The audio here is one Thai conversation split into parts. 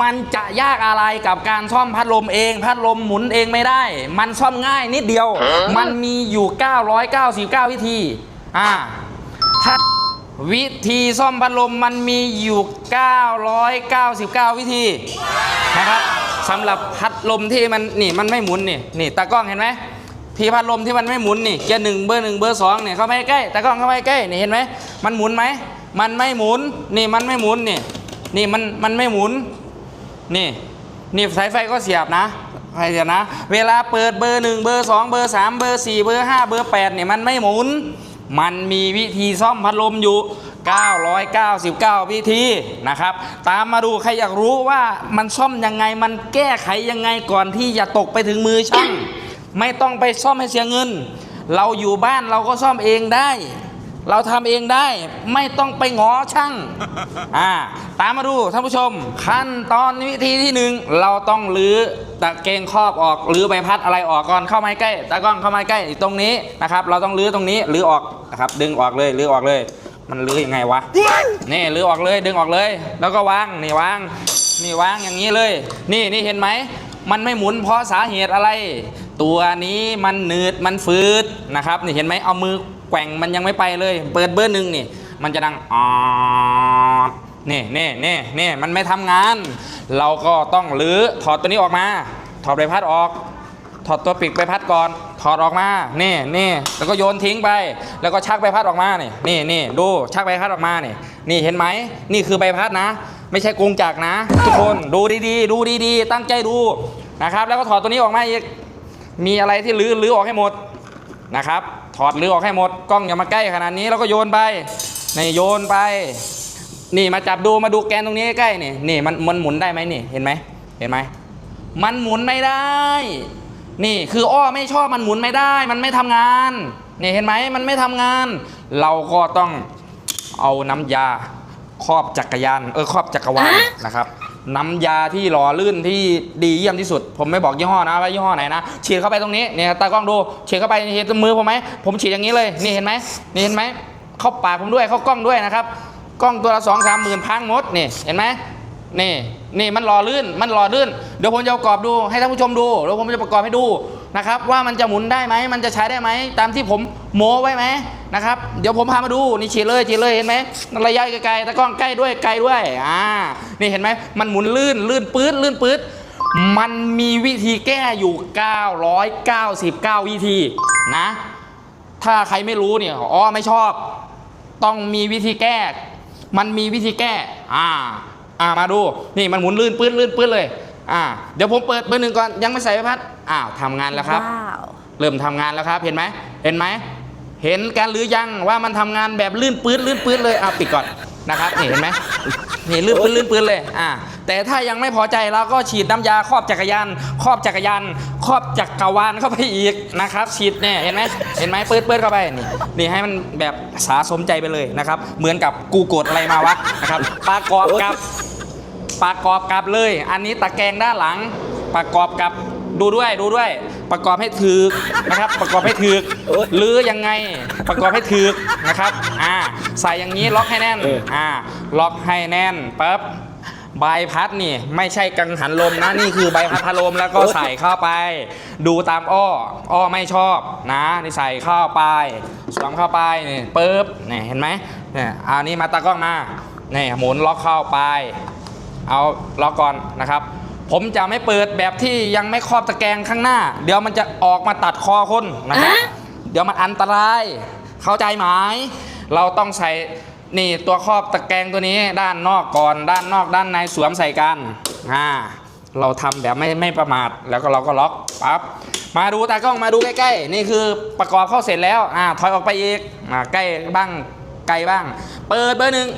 มันจะยากอะไรกับการซ่อมพัดลมเอง พัดลมหมุนเองไม่ได้ มันซ่อมง่ายนิดเดียว มันมีอยู่ 999 วิธี อ่า ถ้าวิธีซ่อมพัดลมมันมีอยู่ 999 วิธีนะครับสำหรับพัดลมที่มันนี่มันไม่หมุนนี่นี่ตากล้องเห็นไหมที่พัดลมที่มันไม่หมุนนี่เกียร์หนึ่งเบอร์หนึ่งเบอร์สองเนี่ยเข้าไปใกล้ตากล้องเข้าไปใกล้นี่เห็นไหมมันหมุนไหมมันไม่หมุนนี่มันไม่หมุนนี่นี่มันมันไม่หมุน นี่นี่สายไฟก็เสียบนะไฟเสียบนะ เวลาเปิดเบอร์หนึ่งเบอร์สองเบอร์สามเบอร์สี่เบอร์ห้าเบอร์แปดเนี่ยมันไม่หมุน มันมีวิธีซ่อมพัดลมอยู่ 999 วิธีนะครับ ตามมาดูใครอยากรู้ว่ามันซ่อมยังไงมันแก้ไขยังไงก่อนที่จะตกไปถึงมือช่าง ไม่ต้องไปซ่อมให้เสียเงิน เราอยู่บ้านเราก็ซ่อมเองได้ เราทำเองได้ไม่ต้องไปงอช่างอ่าตามมาดูท่านผู้ชม ขั้นตอนวิธีที่หนึ่งเราต้องรื้อตะเกงครอบออกรื้อใบพัดอะไรออกก่อนเข้ามาใกล้ตากล้องเข้ามาใกล้ตรงนี้นะครับเราต้องรื้อตรงนี้รื้อออกนะครับดึงออกเลยรื้อออกเลย มันรื้อยังไงวะนี่รื้อออกเลยดึงออกเลย แล้วก็วางนี่วางนี่วางอย่างนี้เลย นี่นี่เห็นไหมมันไม่หมุนเพราะสาเหตุอะไร ตัวนี้มันหนืดมันฟืดนะครับนี่เห็นไหมเอามือ แกว่งมันยังไม่ไปเลย เปิดเบอร์หนึ่งนี่ มันจะดังออดนี่นี่นี่นี่มันไม่ทำงาน เราก็ต้องรื้อถอดตัวนี้ออกมา ถอดใบพัดออก ถอดตัวปีกใบพัดก่อน ถอดออกมานี่นี่แล้วก็โยนทิ้งไป แล้วก็ชักใบพัดออกมานี่นี่นี่ดูชักใบพัดออกมานี่นี่เห็นไหมนี่คือใบพัดนะ ไม่ใช่กรงจักรนะ ทุกคนดูดีๆ ดูดีๆ ตั้งใจดูนะครับ แล้วก็ถอดตัวนี้ออกมาอีกมีอะไรที่ลื้อลื้อออกให้หมดนะครับ ถอดลื้อออกให้หมดกล้องอย่ามาใกล้ขนาดนี้แล้วก็โยนไปนี่โยนไป นี่มาจับดูมาดูแกนตรงนี้ใกล้ๆนี่นี่มันมันหมุนได้ไหมนี่เห็นไหมเห็นไหมมันหมุนไม่ได้ นี่คืออ้อไม่ชอบมันหมุนไม่ได้ มันไม่ทำงานนี่เห็นไหมมันไม่ทำงาน เราก็ต้องเอาน้ำยาครอบจักรยานเออครอบจักรวาลนะครับ น้ำยาที่หล่อลื่นที่ดีเยี่ยมที่สุด ผมไม่บอกยี่ห้อนะว่ายี่ห้อไหนนะฉีดเข้าไปตรงนี้เนี่ยตากล้องดูฉีดเข้าไปเห็นมือผมไหมผมฉีดอย่างนี้เลยนี่เห็นไหมนี่เห็นไหมเข้าปากผมด้วยเข้ากล้องด้วยนะครับกล้องตัวละสองสามหมื่นพังหมดนี่เห็นไหมนี่นี่มันหล่อลื่นมันหล่อลื่นเดี๋ยวผมจะประกอบดูให้ท่านผู้ชมดูเดี๋ยวผมจะประกอบให้ดู นะครับว่ามันจะหมุนได้ไหมมันจะใช้ได้ไหมตามที่ผมโม้ไว้ไหมนะครับเดี๋ยวผมพามาดูนี่ฉีดเลยฉีดเลยเห็นไหมระยะไกลๆตะกล้องใกล้ด้วยไกลด้วยอ่านี่เห็นไหมมันหมุนลื่นลื่นปื๊ดลื่นปื๊ดมันมีวิธีแก้อยู่ 999 วิธีนะ ถ้าใครไม่รู้เนี่ยอ๋อไม่ชอบ ต้องมีวิธีแก้ มันมีวิธีแก้ อ่า อ่ามาดู นี่มันหมุนลื่นปื้นลื่นปื้นเลย อ่าเดี๋ยวผมเปิดเบอร์หนึ่งก่อนยังไม่ใส่ใบพัดอ้าวทำงานแล้วครับ ว้าว เริ่มทำงานแล้วครับเห็นไหมเห็นไหมเห็นกันหรือยังว่ามันทำงานแบบลื่นปื้ดลื่นปื้ดเลยอะปิดก่อนนะครับนี่เห็นไหมนี่ลื่นปื้ดลื่นปื้ดเลยอ่าแต่ถ้ายังไม่พอใจเราก็ฉีดน้ำยาครอบจักรยานครอบจักรยานครอบจักรวาลเข้าไปอีกนะครับฉีดเนี่ยเห็นไหมเห็นไหมปื้ดปื้ดเข้าไปนี่นี่ให้มันแบบสาสมใจไปเลยนะครับ เหมือนกับกูโกรธอะไรมาวะนะครับประกอบกับ ประกอบกับเลย อันนี้ตะแกรงด้านหลัง ประกอบกับดูด้วยดูด้วย ประกอบให้ถือกนะครับ ประกอบให้ถือกหรือยังไงประกอบให้ถือกนะครับอ่าใส่อย่างนี้ล็อกให้แน่นอ่าล็อกให้แน่นปั๊บใบพัดนี่ไม่ใช่กังหันลมนะนี่คือใบพัดพัดลมแล้วก็ใส่เข้าไป ดูตามอ้อ อ้อไม่ชอบนะนี่ใส่เข้าไปสวมเข้าไปนี่ปึ๊บนี่เห็นไหมเนี่ยอันนี้มาตากล้องมานี่หมุนล็อกเข้าไป เอาล็อกก่อนนะครับ ผมจะไม่เปิดแบบที่ยังไม่ครอบตะแกรงข้างหน้า เดี๋ยวมันจะออกมาตัดคอคนนะครับเดี๋ยวมันอันตราย เข้าใจไหมเราต้องใส่นี่ตัวครอบตะแกรงตัวนี้ด้านนอกก่อนด้านนอกด้านในสวมใส่กันอ่าเราทำแบบไม่ไม่ประมาทแล้วก็เราก็ล็อกปั๊บมาดูตากล้องมาดูใกล้ๆ นี่คือประกอบเข้าเสร็จแล้วอ่าถอยออกไปอีกอ่าใกล้บ้างไกลบ้าง เปิดเบอร์หนึ่ง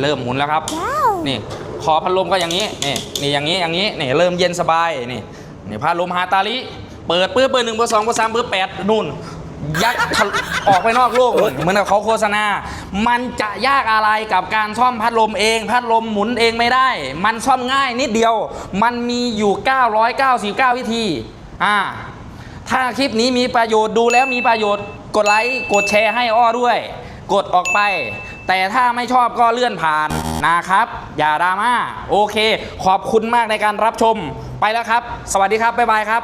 เริ่มหมุนแล้วครับว้าวนี่ คอพัดลมก็อย่างนี้นี่นี่อย่างนี้อย่างนี้นี่เริ่มเย็นสบายนี่นี่พัดลมฮาตาลิเปิดปื้อเบอร์หนึ่งเบอร์สองเบอร์สามเบอร์แปดนู่นยักออกไปนอกโลกเหมือนกับเขาโฆษณา มันจะยากอะไรกับการซ่อมพัดลมเอง พัดลมหมุนเองไม่ได้ มันซ่อมง่ายนิดเดียว มันมีอยู่ 999 วิธี อ่า ถ้าคลิปนี้มีประโยชน์ดูแล้วมีประโยชน์ กดไลค์ กดแชร์ให้อ้อด้วย กดออกไปแต่ถ้าไม่ชอบก็เลื่อนผ่านนะครับ อย่าดราม่าโอเค ขอบคุณมากในการรับชมไปแล้วครับ สวัสดีครับ บ๊ายบายครับ